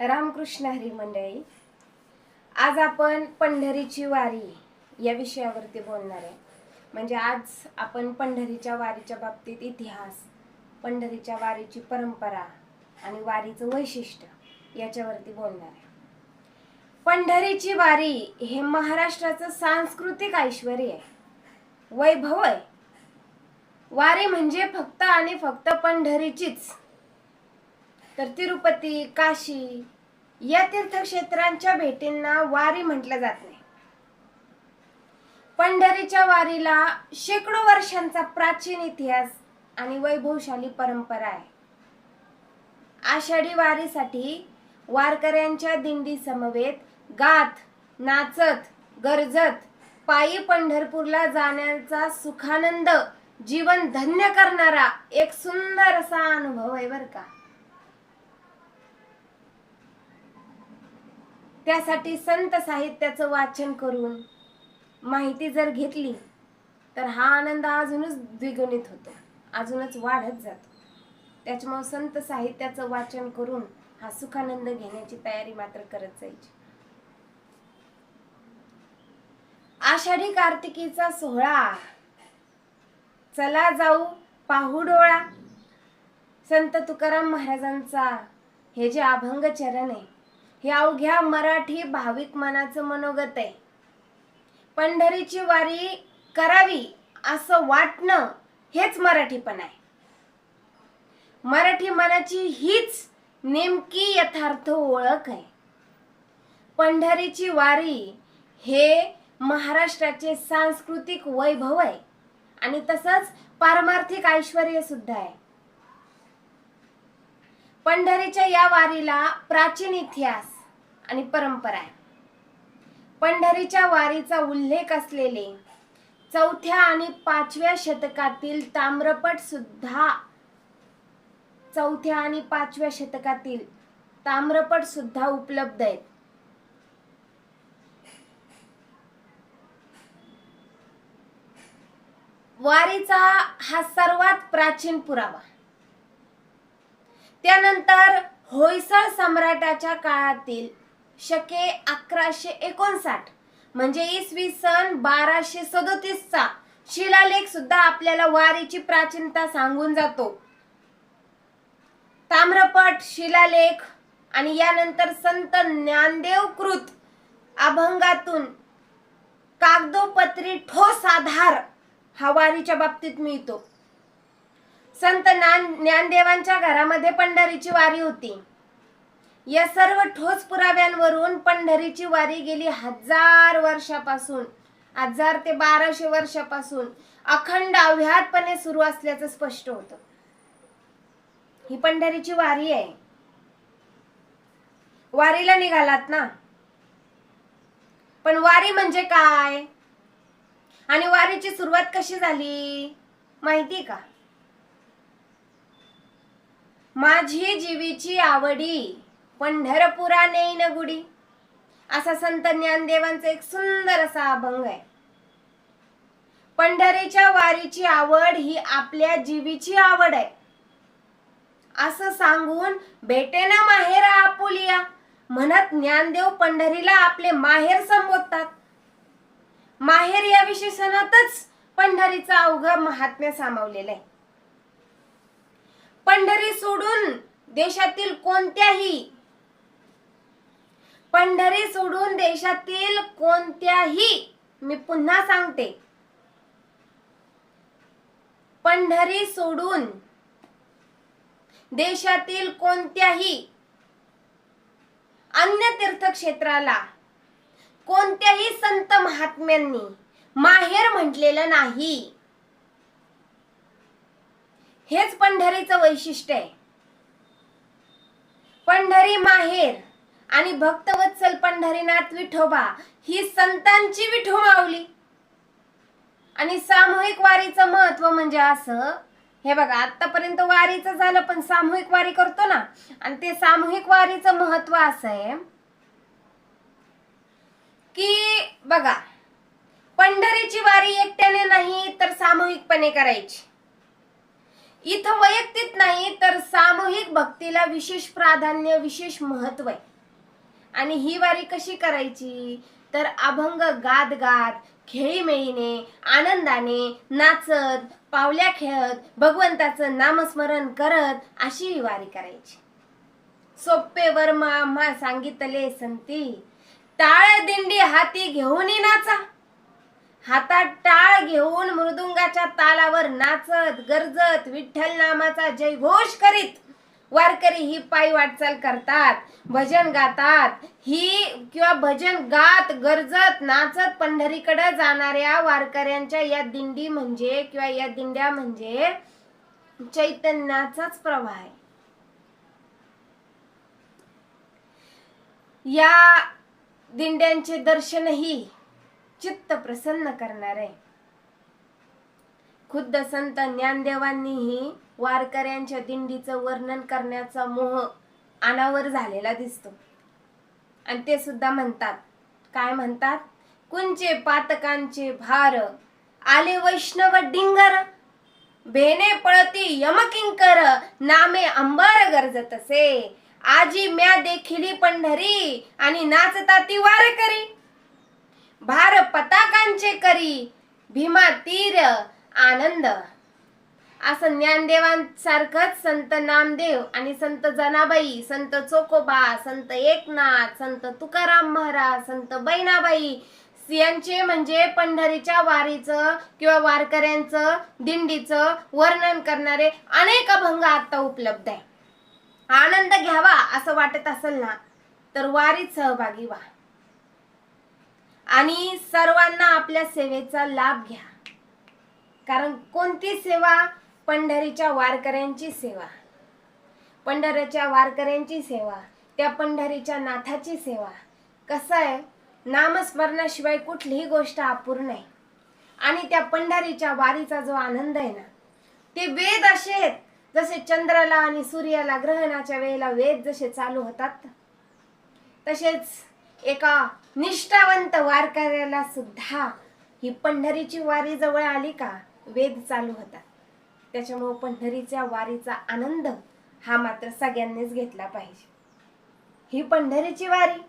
रामकृष्ण हरी मंडळी आज आपण पंढरीची वारी या विषयावरती बोलणार आहे. म्हणजे आज आपण पंढरीच्या वारीच्या बाबतीत इतिहास पंढरीच्या वारीची परंपरा आणि वारीचं वैशिष्ट्य याच्यावरती बोलणार आहे. पंढरीची वारी हे महाराष्ट्राचं सांस्कृतिक ऐश्वर आहे. वैभव आहे. वारी म्हणजे फक्त आणि फक्त पंढरीचीच तर तिरुपती काशी या तीर्थक्षेत्रांच्या भेटींना वारी म्हटलं जात नाही. पंढरीच्या वारीला शेकडो वर्षांचा प्राचीन इतिहास आणि वैभवशाली परंपरा आहे. आषाढी वारीसाठी वारकऱ्यांच्या दिंडी समवेत गात नाचत गरजत पायी पंढरपूरला जाण्याचा सुखानंद जीवन धन्य करणारा एक सुंदर असा अनुभव आहे बर का. त्यासाठी संत साहित्याचं वाचन करून माहिती जर घेतली तर हा आनंद अजूनच द्विगुणित होतो अजूनच वाढत जातो. त्याच्यामुळे संत साहित्याचं वाचन करून हा सुखानंद घेण्याची तयारी मात्र करत जायची. आषाढी कार्तिकीचा सोहळा. चला जाऊ पाहू डोळा. संत तुकाराम महाराजांचा हे जे अभंग चरण आहे ह्या अवघ्या मराठी भाविक मनाचं मनोगत आहे. पंढरीची वारी करावी असं वाटणं हेच मराठीपण आहे. मराठी मनाची हीच नेमकी यथार्थ ओळख आहे. पंढरीची वारी हे महाराष्ट्राचे सांस्कृतिक वैभव आहे आणि तसंच पारमार्थिक ऐश्वर सुद्धा आहे. पंढरीच्या या वारीला प्राचीन इतिहास आणि परंपरा आहे. पंढरीच्या वारीचा उल्लेख असलेले चौथ्या आणि पाचव्या शतकातील ताम्रपट सुद्धा चौथ्या आणि पाचव्या शतकातील ताम्रपट सुद्धा उपलब्ध आहेत. वारीचा हा सर्वात प्राचीन पुरावा. त्यानंतर होयसळ सम्राटाच्या काळातील शके अकराशे एकोणसाठ. म्हणजे इसवी सन बाराशे सदोतीसचा शिलालेख सुद्धा आपल्याला वारीची प्राचीनता सांगून जातो. ताम्रपट शिलालेख आणि यानंतर संत ज्ञानदेव कृत अभंगातून कागदोपत्री ठोस आधार हा वारीच्या बाबतीत मिळतो. संत ज्ञान ज्ञानदेवांच्या घरामध्ये पंढरीची वारी होती. या सर्व ठोस पुराव्यांवरून पंढरीची वारी गेली हजार वर्षापासून हजार ते बाराशे वर्षापासून. अखंड अव्याहतपणे सुरू असल्याचं स्पष्ट होतं. ही पंढरीची वारी आहे. वारीला निघालात ना? पण वारी म्हणजे काय? आणि वारीची सुरुवात कशी झाली? माहिती का? माझी जीवीची आवडी. पंढरपुरा नेईन गुडी असा संत ज्ञानदेवांचा एक सुंदर असा अभंग आहे. पंढरीच्या वारीची आवड ही आपल्या जीवीची आवड आहे. असं सांगून भेटे ना माहेर आपुलिया. म्हणत ज्ञानदेव पंढरीला आपले माहेर संबोधतात. माहेर या विशेषणातच पंढरीचा अवघ महात्म्य सामावलेलं आहे. पंढरी सोडून देशातील कोणत्याही पंढरी सोडून देशातील कोणत्याही मी पुन्हा सांगते. पंढरी सोडून देशातील कोणत्याही अन्य तीर्थक्षेत्राला कोणत्याही संत महात्म्यांनी माहेर म्हटलेलं नाही. हेच पंढरीचं वैशिष्ट्य आहे. पंढरी माहेर आणि भक्तवत्सल पंढरीनाथ विठोबा ही संतांची विठो माऊली. आणि सामूहिक वारीचं महत्त्व म्हणजे असं हे बघा आतापर्यंत वारीचं झालं पण सामूहिक वारी करतो ना आणि ते सामूहिक वारीचं महत्त्व असं आहे की बघा पंढरीची वारी एकट्याने नाही तर सामूहिकपणे करायची. इथं वैयक्तिक नाही तर सामूहिक भक्तीला विशेष प्राधान्य विशेष महत्त्व आहे. आणि ही वारी कशी करायची? तर अभंग गात गात खेळीमेळीने आनंदाने नाचत पावल्या खेळत भगवंताचं नामस्मरण करत अशी ही वारी करायची. सोप्पे वर्मा आम्हा सांगितले संती टाळ दिंडी हाती घेऊन नाचा. हातात टाळ घेऊन मृदुंगाच्या तालावर नाचत गरजत विठ्ठल नामाचा जयघोष करीत. वारकरी ही पायी वाटचाल करतात भजन गातात. ही किंवा भजन गात गरजत नाचत पंढरीकडे जाणाऱ्या वारकऱ्यांच्या या दिंडी म्हणजे किंवा या दिंड्या म्हणजे चैतन्याचाच प्रवाह आहे. या दिंड्यांचे दर्शनही चित्त प्रसन्न करणार. आहे खुद्द संत ज्ञानदेवांनीही वारकऱ्यांच्या दिंडीचं वर्णन करण्याचा मोह अनावर झालेला दिसतो. आणि ते सुद्धा म्हणतात. काय म्हणतात? कुंचे पातकांचे भार आले वैष्णव डिंगर भेने पळती यमकिंकर नामे अंबर गरजतसे. आजी म्या देखिली पंढरी आणि नाचता ती वारकरी. भार पताकांचे करी भीमा तीर आनंद. असं ज्ञानदेवांसारखंच संत नामदेव आणि संत जनाबाई संत चोकोबा संत एकनाथ संत तुकाराम महाराज संत बैनाबाई यांचे म्हणजे पंढरीच्या वारीचं किंवा वारकऱ्यांचं दिंडीचं वर्णन करणारे अनेक अभंग आता उपलब्ध आहे. आनंद घ्यावा असं वाटत असेल ना तर वारीत सहभागी व्हा. आणि सर्वांना आपल्या सेवेचा लाभ घ्या. कारण कोणती सेवा पंढरीच्या वारकऱ्यांची सेवा. पंढरीच्या वारकऱ्यांची सेवा त्या पंढरीच्या नाथाची सेवा. कसं आहे? नामस्मरणाशिवाय कुठलीही गोष्ट अपूर्ण आहे. आणि त्या पंढरीच्या वारीचा जो आनंद आहे ना ते वेद असे आहेत. जसे चंद्राला आणि सूर्याला ग्रहणाच्या वेळेला वेद जसे चालू होतात तसेच एका निष्ठावंत वारकऱ्याला सुद्धा ही पंढरीची वारी जवळ आली का वेद चालू होतात. त्याच्यामुळं पंढरीच्या वारीचा आनंद हा मात्र सगळ्यांनीच घेतला पाहिजे. ही पंढरीची वारी